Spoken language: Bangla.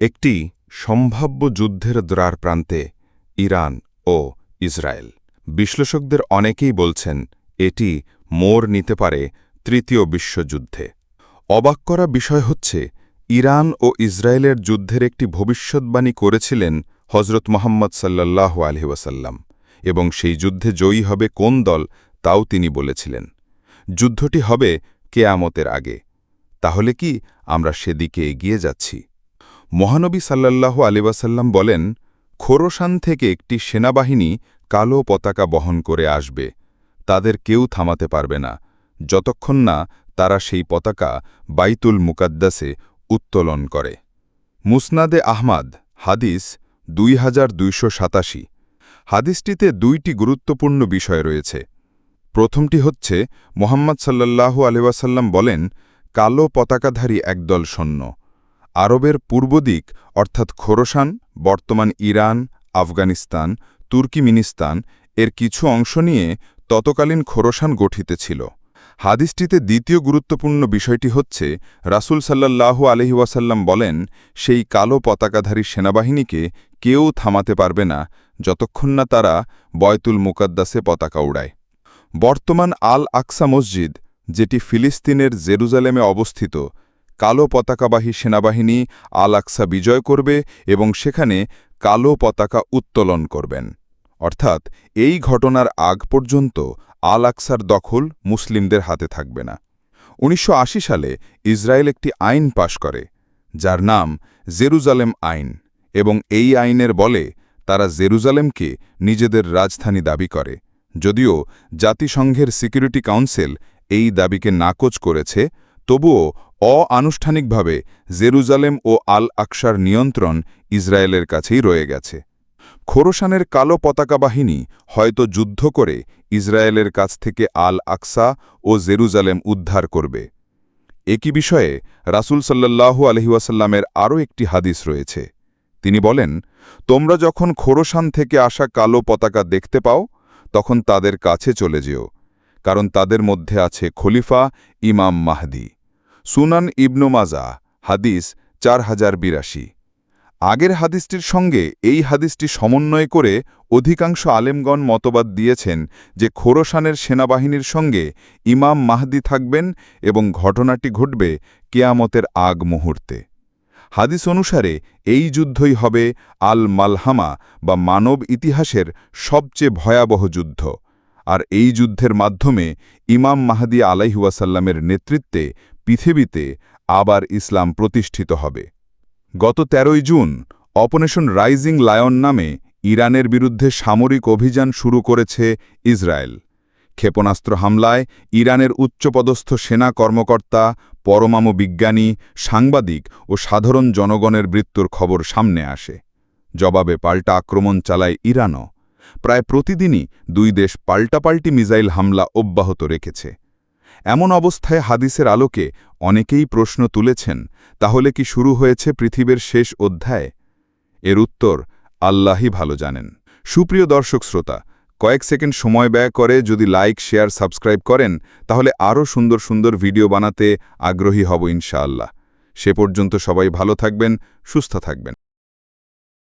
একটি সম্ভাব্য যুদ্ধের দ্বার প্রান্তে ইরান ও ইসরায়েল। বিশ্লেষকদের অনেকেই বলছেন, এটি মোর নিতে পারে তৃতীয় বিশ্বযুদ্ধে। অবাক করা বিষয় হচ্ছে, ইরান ও ইসরায়েলের যুদ্ধের একটি ভবিষ্যৎবাণী করেছিলেন হজরত মোহাম্মদ সাল্লাহ আলহিউসাল্লাম এবং সেই যুদ্ধে জয়ী হবে কোন দল তাও তিনি বলেছিলেন। যুদ্ধটি হবে কেয়ামতের আগে। তাহলে কি আমরা সেদিকে এগিয়ে যাচ্ছি? মহানবী সাল্লাল্লাহু আলিবাসাল্লাম বলেন খোরসান থেকে একটি সেনাবাহিনী কালো পতাকা বহন করে আসবে। তাদের কেউ থামাতে পারবে না। যতক্ষণ না তারা সেই পতাকা বাইতুল মুকাদ্দাসে উত্তোলন করে। মুসনাদে আহমাদ, হাদিস দুই হাজার দুইশো সাতাশি। হাদিসটিতে দুইটি গুরুত্বপূর্ণ বিষয় রয়েছে। প্রথমটি হচ্ছে, মোহাম্মদ সাল্লাল্লাহু আলিবাসাল্লাম বলেন, কালো পতাকাধারী একদল সৈন্য। আরবের পূর্ব দিক, অর্থাৎ খোরসান বর্তমান ইরান, আফগানিস্তান, তুর্কিমিনিস্তান, এর কিছু অংশ নিয়ে ততকালীন খোরসান গঠিত ছিল। হাদিসটিতে দ্বিতীয় গুরুত্বপূর্ণ বিষয়টি হচ্ছে, রাসুল সাল্লাল্লাহু আলহি ওয়াসাল্লাম বলেন, সেই কালো পতাকাধারী সেনাবাহিনীকে কেউ থামাতে পারবে না যতক্ষণ না তারা বয়তুল মুকাদ্দাসে পতাকা উড়ায়। বর্তমান আল আকসা মসজিদ, যেটি ফিলিস্তিনের জেরুজালেমে অবস্থিত কালো পতাকাবাহী সেনাবাহিনী আল আকসা বিজয় করবে এবং সেখানে কালো পতাকা উত্তোলন করবেন। অর্থাৎ এই ঘটনার আগ পর্যন্ত আল আকসার দখল মুসলিমদের হাতে থাকবে না। উনিশশো আশি সালে ইসরায়েল একটি আইন পাশ করে, যার নাম জেরুজালেম আইন, এবং এই আইনের বলে তারা জেরুজালেমকে নিজেদের রাজধানী দাবি করে। যদিও জাতিসংঘের সিকিউরিটি কাউন্সিল এই দাবিকে নাকচ করেছে, তবুও অআনুষ্ঠানিকভাবে জেরুজালেম ও আল আকসার নিয়ন্ত্রণ ইসরায়েলের কাছেই রয়ে গেছে। খোরসানের কালো পতাকা বাহিনী হয়তো যুদ্ধ করে ইসরায়েলের কাছ থেকে আল আকসা ও জেরুজালেম উদ্ধার করবে। একই বিষয়ে রাসুল সাল্লাহু আলহিউসাল্লামের আরও একটি হাদিস রয়েছে। তিনি বলেন, তোমরা যখন খোরসান থেকে আসা কালো পতাকা দেখতে পাও, তখন তাদের কাছে চলে যেও, কারণ তাদের মধ্যে আছে খলিফা ইমাম মাহদি। সুনান ইবনু মাজা, হাদিস চার হাজার বিরাশি। আগের হাদিসটির সঙ্গে এই হাদিসটি সমন্বয় করে অধিকাংশ আলেমগণ মতবাদ দিয়েছেন যে খোরসানের সেনাবাহিনীর সঙ্গে ইমাম মাহদি থাকবেন এবং ঘটনাটি ঘটবে কেয়ামতের আগ মুহূর্তে। হাদিস অনুসারে এই যুদ্ধই হবে আল মালহামা বা মানব ইতিহাসের সবচেয়ে ভয়াবহ যুদ্ধ। আর এই যুদ্ধের মাধ্যমে ইমাম মাহাদি আলাইহুয়াসাল্লামের নেতৃত্বে পৃথিবীতে আবার ইসলাম প্রতিষ্ঠিত হবে। গত ১৩ই জুন অপারেশন রাইজিং লায়ন নামে ইরানের বিরুদ্ধে সামরিক অভিযান শুরু করেছে ইসরায়েল। ক্ষেপণাস্ত্র হামলায় ইরানের উচ্চপদস্থ সেনা কর্মকর্তা, পরমাণু বিজ্ঞানী, সাংবাদিক ও সাধারণ জনগণের মৃত্যুর খবর সামনে আসে। জবাবে পাল্টা আক্রমণ চালায় ইরানও। প্রায় প্রতিদিনই দুই দেশ পাল্টাপাল্টি মিসাইল হামলা অব্যাহত রেখেছে। এমন অবস্থায় হাদিসের আলোকে অনেকেই প্রশ্ন তুলেছেন, তাহলে কি শুরু হয়েছে পৃথিবীর শেষ অধ্যায়? এর উত্তর আল্লাহই ভালো জানেন। সুপ্রিয় দর্শক শ্রোতা, কয়েক সেকেন্ড সময় ব্যয় করে যদি লাইক, শেয়ার, সাবস্ক্রাইব করেন, তাহলে আরও সুন্দর সুন্দর ভিডিও বানাতে আগ্রহী হব ইনশাআল্লাহ। সে পর্যন্ত সবাই ভালো থাকবেন, সুস্থ থাকবেন।